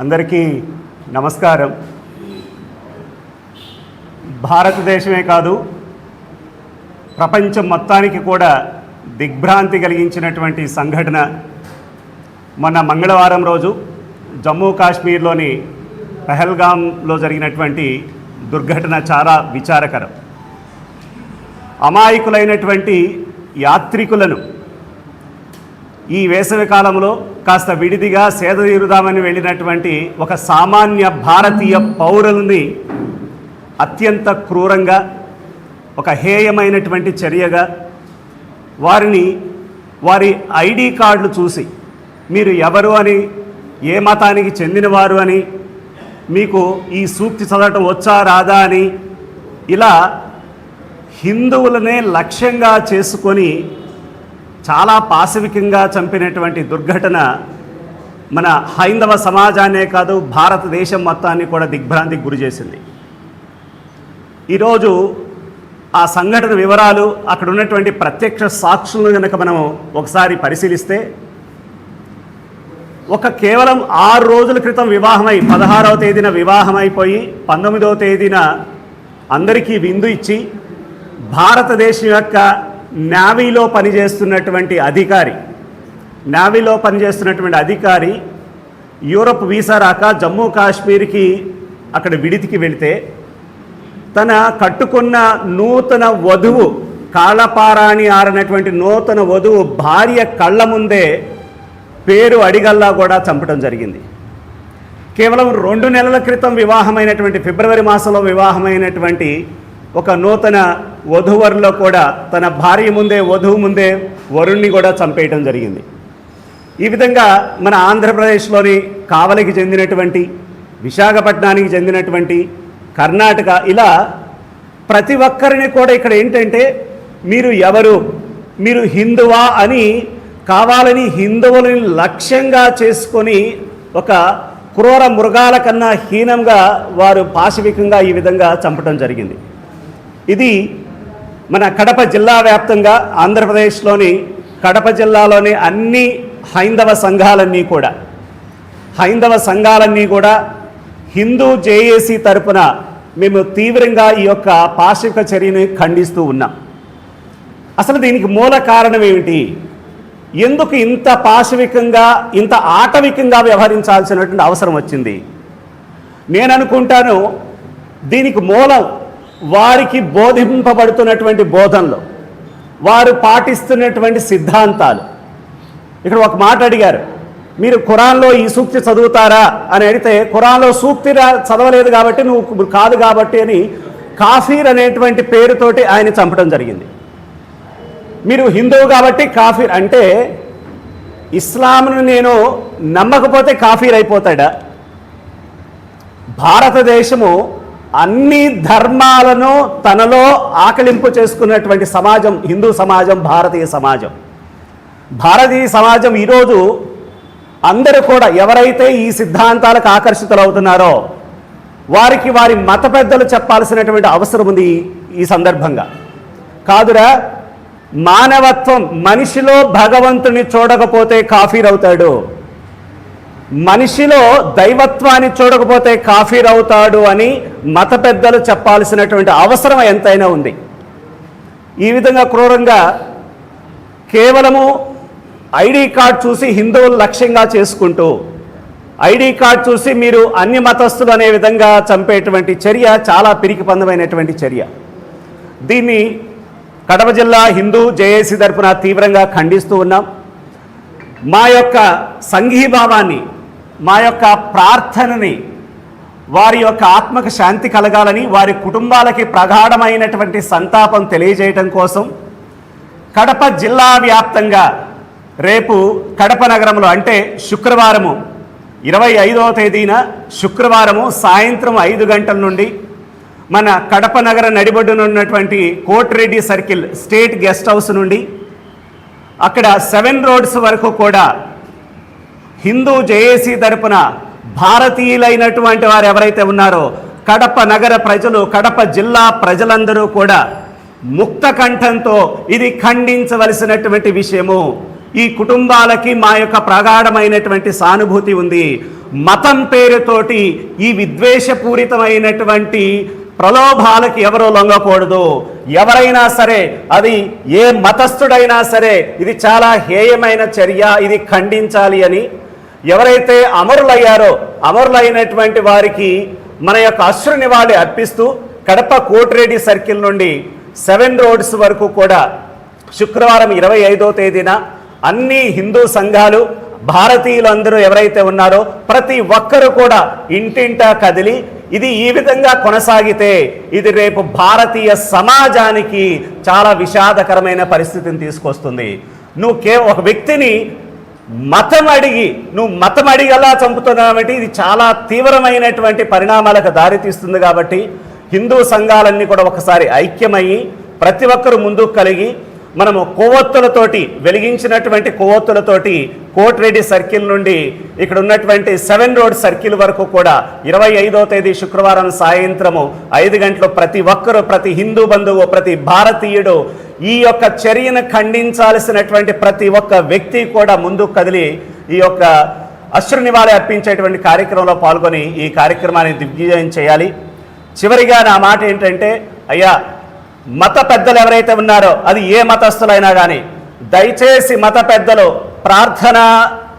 అందరికీ నమస్కారం. భారతదేశమే కాదు ప్రపంచం మొత్తానికి కూడా దిగ్భ్రాంతి కలిగించినటువంటి సంఘటన మొన్న మంగళవారం రోజు జమ్మూ కాశ్మీర్లోని పెహల్గాంలో జరిగినటువంటి దుర్ఘటన చాలా విచారకరం. అమాయకులైనటువంటి యాత్రికులను ఈ వేసవి కాలంలో కాస్త విడిదిగా సేద తీరుదామని వెళ్ళినటువంటి ఒక సామాన్య భారతీయ పౌరుల్ని అత్యంత క్రూరంగా ఒక హేయమైనటువంటి చర్యగా వారిని వారి ఐడి కార్డులు చూసి మీరు ఎవరు అని ఏ మతానికి చెందినవారు అని మీకు ఈ సూక్తి చదవటం వచ్చా రాదా అని ఇలా హిందువులనే లక్ష్యంగా చేసుకొని చాలా పాశవికంగా చంపినటువంటి దుర్ఘటన మన హైందవ సమాజాన్నే కాదు భారతదేశం మొత్తాన్ని కూడా దిగ్భ్రాంతికి గురి చేసింది. ఈరోజు ఆ సంఘటన వివరాలు అక్కడ ఉన్నటువంటి ప్రత్యక్ష సాక్షులను కనుక మనం ఒకసారి పరిశీలిస్తే ఒక కేవలం ఆరు రోజుల క్రితం వివాహమై పదహారవ తేదీన వివాహం అయిపోయి పంతొమ్మిదవ తేదీన అందరికీ విందు ఇచ్చి భారతదేశం యొక్క నావీలో పనిచేస్తున్నటువంటి అధికారి నావీలో పనిచేస్తున్నటువంటి అధికారి యూరప్ వీసా రాక జమ్మూ కాశ్మీర్కి అక్కడ విడితికి వెళితే తన కట్టుకున్న నూతన వధువు కాళ్ళపారాణి ఆరినటువంటి నూతన వధువు భార్య కళ్ళ ముందే పేరు అడిగల్లా కూడా చంపడం జరిగింది. కేవలం రెండు నెలల క్రితం వివాహమైనటువంటి ఫిబ్రవరి మాసంలో వివాహమైనటువంటి ఒక నూతన వధువరులో కూడా తన భార్య ముందే వధువు ముందే వరుణ్ణి కూడా చంపేయటం జరిగింది. ఈ విధంగా మన ఆంధ్రప్రదేశ్లోని కావలికి చెందినటువంటి విశాఖపట్నానికి చెందినటువంటి కర్ణాటక ఇలా ప్రతి ఒక్కరిని కూడా ఇక్కడ ఏంటంటే మీరు ఎవరు? మీరు హిందువా అని కావాలని హిందువులని లక్ష్యంగా చేసుకొని ఒక క్రూర మృగాల కన్నా హీనంగా వారు పాశవికంగా ఈ విధంగా చంపడం జరిగింది. ఇది మన కడప జిల్లా వ్యాప్తంగా ఆంధ్రప్రదేశ్లోని కడప జిల్లాలోని అన్ని హైందవ సంఘాలన్నీ కూడా హైందవ సంఘాలన్నీ కూడా హిందూ జేఏసీ తరపున మేము తీవ్రంగా ఈ యొక్క పాశవిక చర్యని ఖండిస్తూ ఉన్నాం. అసలు దీనికి మూల కారణం ఏమిటి? ఎందుకు ఇంత పాశవికంగా ఇంత ఆటవికంగా వ్యవహరించాల్సినటువంటి అవసరం వచ్చింది? నేను అనుకుంటాను దీనికి మూలం వారికి బోధింపబడుతున్నటువంటి బోధనలు వారు పాటిస్తున్నటువంటి సిద్ధాంతాలు. ఇక్కడ ఒక మాట అడిగారు మీరు ఖురాన్లో ఈ సూక్తి చదువుతారా అని అడిగితే ఖురాన్లో సూక్తి చదవలేదు కాబట్టి నువ్వు కాదు కాబట్టి అని కాఫీర్ అనేటువంటి పేరుతోటి ఆయన చంపడం జరిగింది. మీరు హిందువు కాబట్టి కాఫీర్ అంటే ఇస్లాంను నేను నమ్మకపోతే కాఫీర్ అయిపోతాడా? భారతదేశము అన్ని ధర్మాలను తనలో ఆకలింపు చేసుకున్నటువంటి సమాజం హిందూ సమాజం భారతీయ సమాజం. భారతీయ సమాజం ఈరోజు అందరూ కూడా ఎవరైతే ఈ సిద్ధాంతాలకు ఆకర్షితులవుతున్నారో వారికి వారి మత పెద్దలు చెప్పాల్సినటువంటి అవసరం ఉంది ఈ- ఈ సందర్భంగా. కాదురా మానవత్వం మనిషిలో భగవంతుని చూడకపోతే కాఫీర్ అవుతాడు మనిషిలో దైవత్వాన్ని చూడకపోతే కాఫీర్ అవుతాడు అని మత పెద్దలు చెప్పాల్సినటువంటి అవసరం ఎంతైనా ఉంది. ఈ విధంగా క్రూరంగా కేవలము ఐడి కార్డ్ చూసి హిందువులు లక్ష్యంగా చేసుకుంటూ ఐడి కార్డ్ చూసి మీరు అన్ని మతస్థులు అనే విధంగా చంపేటువంటి చర్య చాలా పిరికిపందమైనటువంటి చర్య. దీన్ని కడప జిల్లా హిందూ జేఏసీ తరపున తీవ్రంగా ఖండిస్తూ ఉన్నాం. మా యొక్క సంఘీభావాన్ని మా యొక్క ప్రార్థనని వారి యొక్క ఆత్మక శాంతి కలగాలని వారి కుటుంబాలకి ప్రగాఢమైనటువంటి సంతాపం తెలియజేయటం కోసం కడప జిల్లా వ్యాప్తంగా రేపు కడప నగరంలో అంటే శుక్రవారము ఇరవై ఐదవ తేదీన శుక్రవారము సాయంత్రం ఐదు గంటల నుండి మన కడప నగర నడిబొడ్డున ఉన్నటువంటి Koti Reddy circle state guest house నుండి అక్కడ సెవెన్ రోడ్స్ వరకు కూడా హిందూ జేఏసీ తరపున భారతీయులైనటువంటి వారు ఎవరైతే ఉన్నారో కడప నగర ప్రజలు కడప జిల్లా ప్రజలందరూ కూడా ముక్త కంఠంతో ఇది ఖండించవలసినటువంటి విషయము. ఈ కుటుంబాలకి మా యొక్క ప్రగాఢమైనటువంటి సానుభూతి ఉంది. మతం పేరుతోటి ఈ విద్వేషపూరితమైనటువంటి ప్రలోభాలకి ఎవరూ లొంగకూడదు. ఎవరైనా సరే అది ఏ మతస్థుడైనా సరే ఇది చాలా హేయమైన చర్య ఇది ఖండించాలి అని ఎవరైతే అమరులయ్యారో అమరులైనటువంటి వారికి మన యొక్క అశ్రు నివాళి అర్పిస్తూ కడప కోటిరెడ్డి సర్కిల్ నుండి సెవెన్ రోడ్స్ వరకు కూడా శుక్రవారం ఇరవై ఐదో తేదీన అన్ని హిందూ సంఘాలు భారతీయులందరూ ఎవరైతే ఉన్నారో ప్రతి ఒక్కరు కూడా ఇంటింటా కదిలి ఇది ఈ విధంగా కొనసాగితే ఇది రేపు భారతీయ సమాజానికి చాలా విషాదకరమైన పరిస్థితిని తీసుకొస్తుంది. నువ్వు కే ఒక వ్యక్తిని మతం అడిగి నువ్వు మతం అడిగి ఎలా చంపుతున్నావంటే ఇది చాలా తీవ్రమైనటువంటి పరిణామాలకు దారితీస్తుంది కాబట్టి హిందూ సంఘాలన్నీ కూడా ఒకసారి ఐక్యమయ్యి ప్రతి ఒక్కరు ముందుకు కలిగి మనము కొవ్వొత్తులతోటి వెలిగించినటువంటి కొవ్వొత్తులతోటి కోట్రెడ్డి సర్కిల్ నుండి ఇక్కడ ఉన్నటువంటి సెవెన్ రోడ్ సర్కిల్ వరకు కూడా ఇరవై ఐదో తేదీ శుక్రవారం సాయంత్రము ఐదు గంటలు ప్రతి ఒక్కరు ప్రతి హిందూ బంధువు ప్రతి భారతీయుడు ఈ యొక్క చర్యను ఖండించాల్సినటువంటి ప్రతి ఒక్క వ్యక్తి కూడా ముందుకు కదిలి ఈ యొక్క అశ్రు నివాళి అర్పించేటువంటి కార్యక్రమంలో పాల్గొని ఈ కార్యక్రమాన్ని దిగ్విజయం చేయాలి. చివరిగా నా మాట ఏంటంటే అయ్యా మత పెద్దలు ఎవరైతే ఉన్నారో అది ఏ మతస్థులైనా కానీ దయచేసి మత పెద్దలు ప్రార్థనా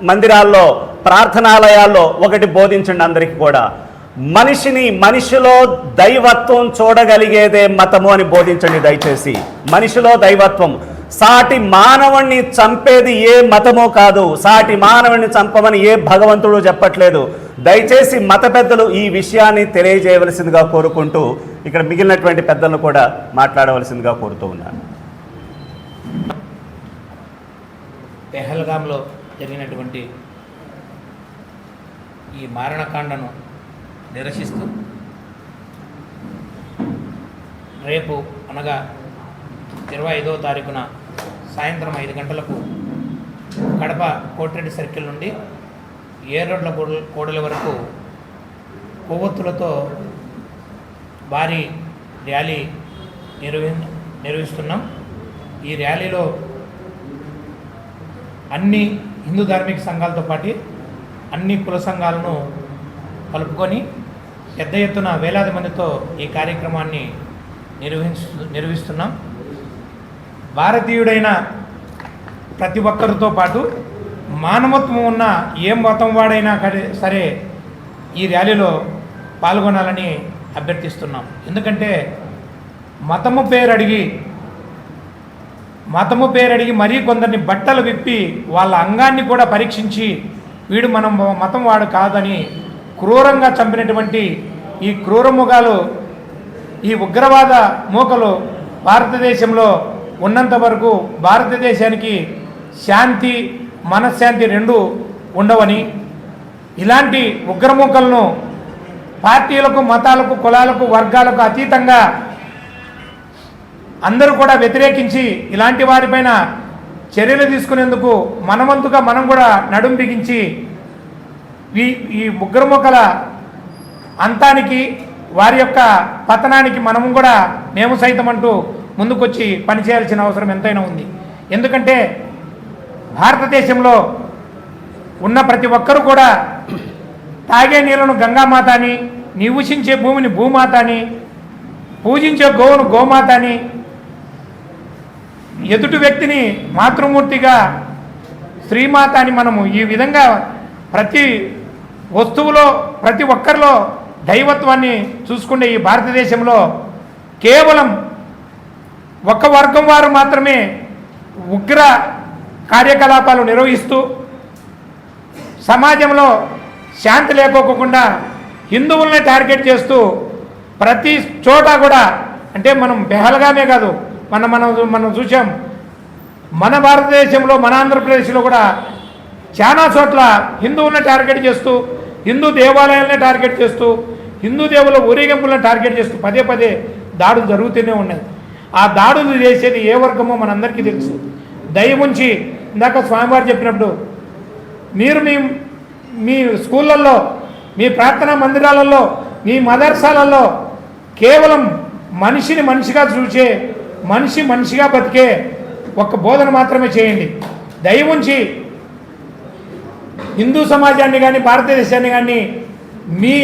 మందిరాల్లో ప్రార్థనాలయాల్లో ఒకటి బోధించండి అందరికీ కూడా. మనిషిని మనిషిలో దైవత్వం చూడగలిగేదే మతము అని బోధించండి దయచేసి. మనిషిలో దైవత్వం. సాటి మానవుణ్ణి చంపేది ఏ మతమో కాదు. సాటి మానవుణ్ణి చంపమని ఏ భగవంతుడు చెప్పట్లేదు. దయచేసి మత పెద్దలు ఈ విషయాన్ని తెలియజేయవలసిందిగా కోరుకుంటూ ఇక్కడ మిగిలినటువంటి పెద్దలను కూడా మాట్లాడవలసిందిగా కోరుతూ ఉన్నాను. పెహల్గాంలో జరిగినటువంటి ఈ మారణకాండను నిరసిస్తూ రేపు అనగా ఇరవై ఐదవ తారీఖున సాయంత్రం ఐదు గంటలకు కడప కోటిరెడ్డి సర్కిల్ నుండి ఏరోడ్ల కోడల వరకు కొవ్వొత్తులతో భారీ ర్యాలీ నిర్వహి నిర్వహిస్తున్నాం. ఈ ర్యాలీలో అన్ని హిందూ ధార్మిక సంఘాలతో పాటు అన్ని కుల సంఘాలను కలుపుకొని పెద్ద ఎత్తున వేలాది మందితో ఈ కార్యక్రమాన్ని నిర్వహిస్తు నిర్వహిస్తున్నాం. భారతీయుడైన ప్రతి ఒక్కరితో పాటు మానవత్వం ఉన్న ఏ మతం వాడైనా సరే ఈ ర్యాలీలో పాల్గొనాలని అభ్యర్థిస్తున్నాం. ఎందుకంటే మతము పేరు అడిగి మతము పేరు అడిగి మరీ కొందరిని బట్టలు విప్పి వాళ్ళ అంగాన్ని కూడా పరీక్షించి వీడు మనం మతం వాడు కాదని క్రూరంగా చంపినటువంటి ఈ క్రూరముఖాలు ఈ ఉగ్రవాద మూకలు భారతదేశంలో ఉన్నంత వరకు భారతదేశానికి శాంతి మనశ్శాంతి రెండు ఉండవని ఇలాంటి ఉగ్రమూకలను పార్టీలకు మతాలకు కులాలకు వర్గాలకు అతీతంగా అందరూ కూడా వ్యతిరేకించి ఇలాంటి వారిపైన చర్యలు తీసుకునేందుకు మనవంతుగా మనం కూడా నడుం బిగించి ఈ ఈ ఉగ్రముఖల అంతానికి వారి యొక్క పతనానికి మనము కూడా మేము సైతం అంటూ ముందుకొచ్చి పనిచేయాల్సిన అవసరం ఎంతైనా ఉంది. ఎందుకంటే భారతదేశంలో ఉన్న ప్రతి ఒక్కరూ కూడా తాగే నీళ్ళను గంగామాత అని నివసించే భూమిని భూమాత అని పూజించే గోవును గోమాత అని ఎదుటి వ్యక్తిని మాతృమూర్తిగా శ్రీమాత అని మనము ఈ విధంగా ప్రతి వస్తువులో ప్రతి ఒక్కరిలో దైవత్వాన్ని చూసుకునే ఈ భారతదేశంలో కేవలం ఒక వర్గం వారు మాత్రమే ఉగ్ర కార్యకలాపాలు నిర్వహిస్తూ సమాజంలో శాంతి లేకోకుండా హిందువుల్ని టార్గెట్ చేస్తూ ప్రతి చోట కూడా అంటే మనం బెహల్గామే కాదు మనం మనం మనం చూసాం మన భారతదేశంలో మన ఆంధ్రప్రదేశ్లో కూడా చాలా చోట్ల హిందువులను టార్గెట్ చేస్తూ హిందూ దేవాలయాలనే టార్గెట్ చేస్తూ హిందూ దేవుల ఊరేగింపులను టార్గెట్ చేస్తూ పదే పదే దాడులు జరుగుతూనే ఉన్నాయి. ఆ దాడులు చేసేది ఏ వర్గమో మనందరికీ తెలుసు. దయముంచి ఇందాక స్వామివారు చెప్పినప్పుడు మీరు మీ మీ స్కూళ్ళల్లో మీ ప్రార్థనా మందిరాలలో మీ మదర్సాలలో కేవలం మనిషిని మనిషిగా చూసే మనిషి మనిషిగా బతికే ఒక బోధన మాత్రమే చేయండి. దయ ఉంచి హిందూ సమాజాన్ని కానీ భారతదేశాన్ని కానీ మీ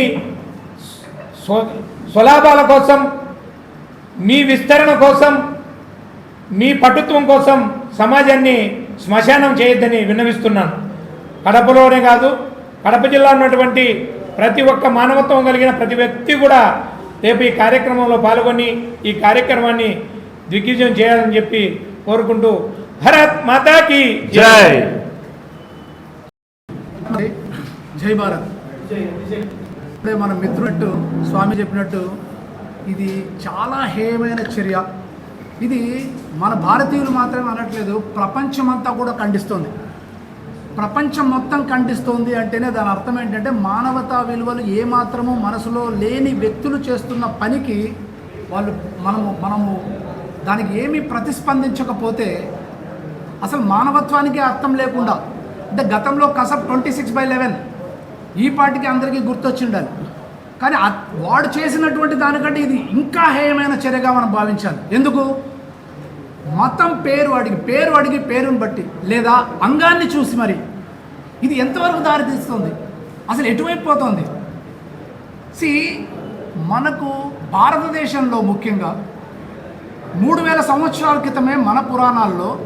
స్వ- స్వలాభాల కోసం మీ విస్తరణ కోసం మీ పటుత్వం కోసం సమాజాన్ని శ్మశానం చేయొద్దని విన్నవిస్తున్నాను. కడపలోనే కాదు కడప జిల్లా ఉన్నటువంటి ప్రతి ఒక్క మానవత్వం కలిగిన ప్రతి వ్యక్తి కూడా రేపు ఈ కార్యక్రమంలో పాల్గొని ఈ కార్యక్రమాన్ని దిగ్విజయం చేయాలని చెప్పి కోరుకుంటూ భరత్ మాతాకి జై మరి జై భారత్. ఇప్పుడే మన మిత్రుడు స్వామి చెప్పినట్టు ఇది చాలా హేయమైన చర్య. ఇది మన భారతీయులు మాత్రమే అనట్లేదు ప్రపంచమంతా కూడా ఖండిస్తోంది. ప్రపంచం మొత్తం ఖండిస్తోంది అంటేనే దాని అర్థం ఏంటంటే మానవతా విలువలు ఏమాత్రము మనసులో లేని వ్యక్తులు చేస్తున్న పనికి వాళ్ళు మనము మనము దానికి ఏమీ ప్రతిస్పందించకపోతే అసలు మానవత్వానికి అర్థం లేకుండా అంటే గతంలో Kasab twenty six by eleven ఈ పాటికి అందరికీ గుర్తొచ్చిండాలి కానీ వాడు చేసినటువంటి దానికంటే ఇది ఇంకా హేయమైన చర్యగా మనం భావించాలి. ఎందుకు? మతం పేరు అడిగి పేరు అడిగి పేరుని బట్టి లేదా అంగాన్ని చూసి మరి. ఇది ఎంతవరకు దారితీస్తుంది? అసలు ఎటువైపు పోతుంది? సి మనకు భారతదేశంలో ముఖ్యంగా మూడు వేల సంవత్సరాల క్రితమే మన పురాణాల్లో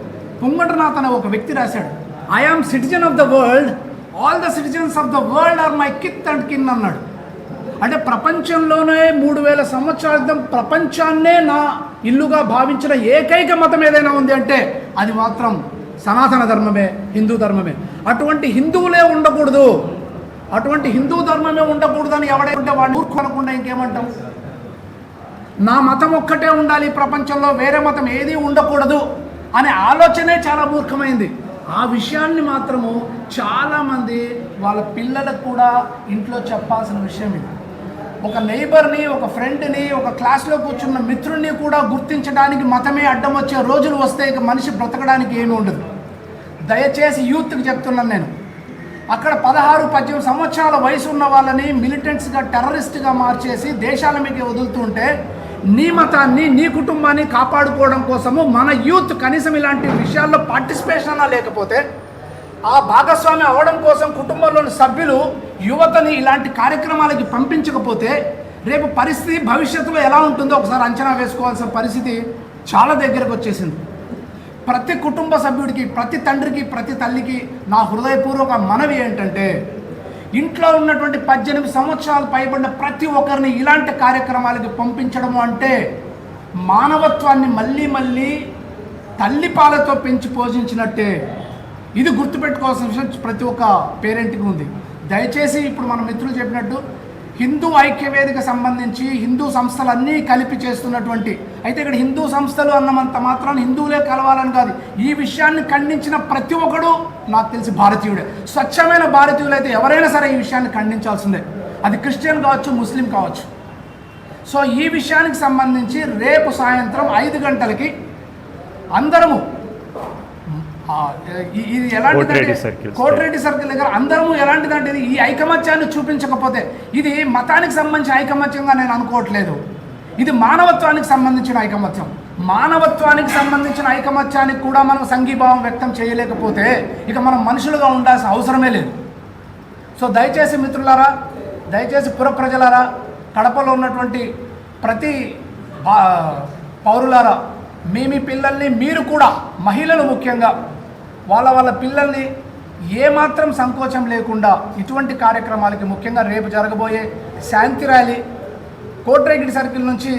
పుంగటనాథ్ అనే ఒక వ్యక్తి రాశాడు. I am citizen of the world all the citizens of the world are my kith and kin అన్నాడు. అంటే ప్రపంచంలోనే మూడు వేల సంవత్సరాల క్రితం ప్రపంచాన్నే నా ఇల్లుగా భావించిన ఏకైక మతం ఏదైనా ఉంది అంటే అది మాత్రం సనాతన ధర్మమే హిందూ ధర్మమే. అటువంటి హిందువులే ఉండకూడదు. అటువంటి హిందూ ధర్మమే ఉండకూడదని ఎవడైతే వాడిని ఊరుకోనకుండా ఇంకేమంటాం? నా మతం ఒక్కటే ఉండాలి ప్రపంచంలో వేరే మతం ఏది ఉండకూడదు అనే ఆలోచనే చాలా మూర్ఖమైంది. ఆ విషయాన్ని మాత్రము చాలామంది వాళ్ళ పిల్లలకు కూడా ఇంట్లో చెప్పాల్సిన విషయం ఇది. ఒక నైబర్ని ఒక ఫ్రెండ్ని ఒక క్లాస్లో కూర్చున్న మిత్రుడిని కూడా గుర్తించడానికి మతమే అడ్డం వచ్చే రోజులు వస్తే ఇక మనిషి బ్రతకడానికి ఏమీ ఉండదు. దయచేసి యూత్కి చెప్తున్నాను నేను. అక్కడ పదహారు పద్దెనిమిది సంవత్సరాల వయసు ఉన్న వాళ్ళని మిలిటెంట్స్గా టెర్రరిస్ట్గా మార్చేసి దేశాల మీద వదులుతుంటే నీ మతాన్ని నీ కుటుంబాన్ని కాపాడుకోవడం కోసము మన యూత్ కనీసం ఇలాంటి విషయాల్లో పార్టిసిపేషన్ అన్నా లేకపోతే ఆ భాగస్వామి అవ్వడం కోసం కుటుంబంలోని సభ్యులు యువతని ఇలాంటి కార్యక్రమాలకి పంపించకపోతే రేపు పరిస్థితి భవిష్యత్తులో ఎలా ఉంటుందో ఒకసారి అంచనా వేసుకోవాల్సిన పరిస్థితి చాలా దగ్గరకు వచ్చేసింది. ప్రతి కుటుంబ సభ్యుడికి ప్రతి తండ్రికి ప్రతి తల్లికి నా హృదయపూర్వక మనవి ఏంటంటే ఇంట్లో ఉన్నటువంటి పద్దెనిమిది సంవత్సరాలు పైబడిన ప్రతి ఒక్కరిని ఇలాంటి కార్యక్రమాలకి పంపించడము అంటే మానవత్వాన్ని మళ్ళీ మళ్ళీ తల్లి పాలతో పెంచి పోషించినట్టే. ఇది గుర్తుపెట్టుకోవాల్సిన విషయం ప్రతి ఒక్క పేరెంట్కి ఉంది. దయచేసి ఇప్పుడు మన మిత్రులు చెప్పినట్టు హిందూ ఐక్యవేదిక సంబంధించి హిందూ సంస్థలన్నీ కలిపి చేస్తున్నటువంటి అయితే ఇక్కడ హిందూ సంస్థలు అన్నమంత మాత్రం హిందువులే కలవాలని కాదు. ఈ విషయాన్ని ఖండించిన ప్రతి ఒక్కడు నాకు తెలిసి భారతీయుడే. స్వచ్ఛమైన భారతీయులు అయితే ఎవరైనా సరే ఈ విషయాన్ని ఖండించాల్సిందే. అది క్రిస్టియన్ కావచ్చు ముస్లిం కావచ్చు. సో ఈ విషయానికి సంబంధించి రేపు సాయంత్రం ఐదు గంటలకి అందరము ఇది ఎలాంటిదంటే కోటిరెడ్డి సర్కిల్. దగ్గర అందరము ఎలాంటిదంటే ఈ ఐకమత్యాన్ని చూపించకపోతే ఇది మతానికి సంబంధించిన ఐకమత్యంగా నేను అనుకోవట్లేదు. ఇది మానవత్వానికి సంబంధించిన ఐకమత్యం. మానవత్వానికి సంబంధించిన ఐకమత్యానికి కూడా మనం సంఘీభావం వ్యక్తం చేయలేకపోతే ఇక మనం మనుషులుగా ఉండాల్సిన అవసరమే లేదు. సో దయచేసి మిత్రులారా దయచేసి పుర ప్రజలారా కడపలో ఉన్నటువంటి ప్రతి పౌరులారా మీ మీ పిల్లల్ని మీరు కూడా మహిళలు ముఖ్యంగా వాళ్ళ వాళ్ళ పిల్లల్ని ఏమాత్రం సంకోచం లేకుండా ఇటువంటి కార్యక్రమాలకి ముఖ్యంగా రేపు జరగబోయే శాంతి ర్యాలీ కోట్రేగిడి సర్కిల్ నుంచి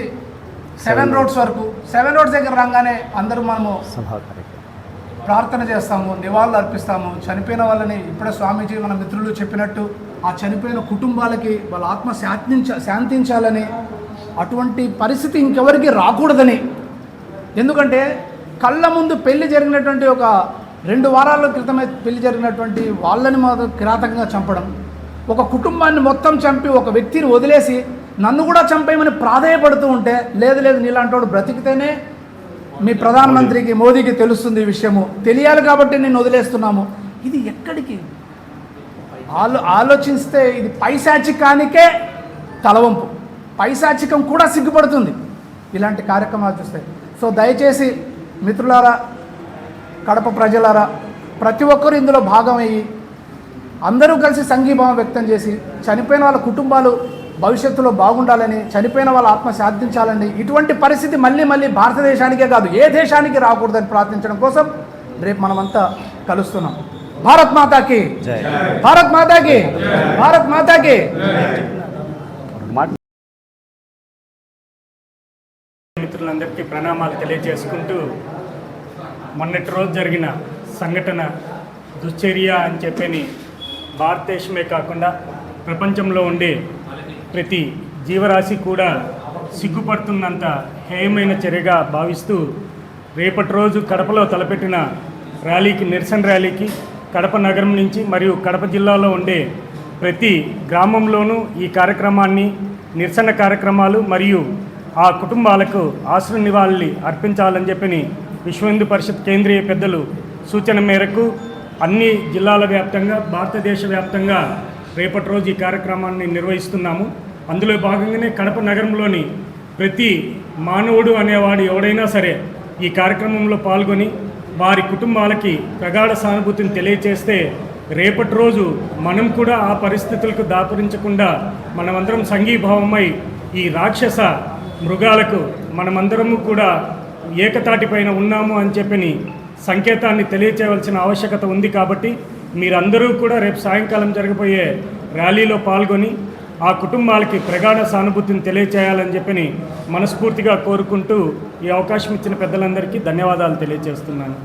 సెవెన్ రోడ్స్ వరకు సెవెన్ రోడ్స్ దగ్గర రాగానే అందరూ మనము ప్రార్థన చేస్తాము నివాళులు అర్పిస్తాము. చనిపోయిన వాళ్ళని ఇప్పుడే స్వామీజీ మన మిత్రులు చెప్పినట్టు ఆ చనిపోయిన కుటుంబాలకి వాళ్ళ ఆత్మ శాంతించ శాంతించాలని అటువంటి పరిస్థితి ఇంకెవరికి రాకూడదని. ఎందుకంటే కళ్ళ ముందు పెళ్ళి జరిగినటువంటి ఒక రెండు వారాల క్రితమే పెళ్ళి జరిగినటువంటి వాళ్ళని మాత్రం కిరాతకంగా చంపడం ఒక కుటుంబాన్ని మొత్తం చంపి ఒక వ్యక్తిని వదిలేసి నన్ను కూడా చంపేయమని ప్రాధేయపడుతూ ఉంటే లేదు లేదు నీలాంటోడు బ్రతికితేనే మీ ప్రధానమంత్రికి మోదీకి తెలుస్తుంది ఈ విషయము. తెలియాలి కాబట్టి నేను వదిలేస్తున్నాము. ఇది ఎక్కడికి? ఆలో ఆలోచిస్తే ఇది పైశాచికానికే తలవంపు. పైశాచికం కూడా సిగ్గుపడుతుంది. ఇలాంటి కార్యక్రమాలు చూస్తే. సో దయచేసి మిత్రులారా కడప ప్రజలారా ప్రతి ఒక్కరు ఇందులో భాగమయ్యి అందరూ కలిసి సంఘీభావం వ్యక్తం చేసి చనిపోయిన వాళ్ళ కుటుంబాలు భవిష్యత్తులో బాగుండాలని చనిపోయిన వాళ్ళ ఆత్మ శాంతించాలని ఇటువంటి పరిస్థితి మళ్ళీ మళ్ళీ భారతదేశానికే కాదు ఏ దేశానికి రాకూడదని ప్రార్థించడం కోసం రేపు మనమంతా కలుస్తున్నాం. భారత్ మాతాకి. భారత్ మాతాకి. భారత్ మాతాకి. మిత్రులందరికీ ప్రణామాలు తెలియజేసుకుంటూ మొన్నటి రోజు జరిగిన సంఘటన దుశ్చర్య అని చెప్పని భారతదేశమే కాకుండా ప్రపంచంలో ఉండే ప్రతి జీవరాశి కూడా సిగ్గుపడుతున్నంత హేయమైన చర్యగా భావిస్తూ రేపటి రోజు కడపలో తలపెట్టిన ర్యాలీకి నిరసన ర్యాలీకి కడప నగరం నుంచి మరియు కడప జిల్లాలో ఉండే ప్రతి గ్రామంలోనూ ఈ కార్యక్రమాన్ని నిరసన కార్యక్రమాలు మరియు ఆ కుటుంబాలకు ఆశ్రయ నివాళి అర్పించాలని చెప్పని విశ్వ హిందూ పరిషత్ కేంద్రీయ పెద్దలు సూచన మేరకు అన్ని జిల్లాల వ్యాప్తంగా భారతదేశ వ్యాప్తంగా రేపటి రోజు ఈ కార్యక్రమాన్ని నిర్వహిస్తున్నాము. అందులో భాగంగానే కడప నగరంలోని ప్రతి మానవుడు అనేవాడు ఎవడైనా సరే ఈ కార్యక్రమంలో పాల్గొని వారి కుటుంబాలకి ప్రగాఢ సానుభూతిని తెలియచేస్తే రేపటి రోజు మనం కూడా ఆ పరిస్థితులకు దాపురించకుండా మనమందరం సంఘీభావమై ఈ రాక్షస మృగాలకు మనమందరము కూడా ఏకతాటిపైన ఉన్నాము అని చెప్పని సంకేతాన్ని తెలియచేయవలసిన ఆవశ్యకత ఉంది కాబట్టి మీరందరూ కూడా రేపు సాయంకాలం జరగబోయే ర్యాలీలో పాల్గొని ఆ కుటుంబాలకి ప్రగాఢ సానుభూతిని తెలియచేయాలని చెప్పని మనస్ఫూర్తిగా కోరుకుంటూ ఈ అవకాశం ఇచ్చిన పెద్దలందరికీ ధన్యవాదాలు తెలియజేస్తున్నాను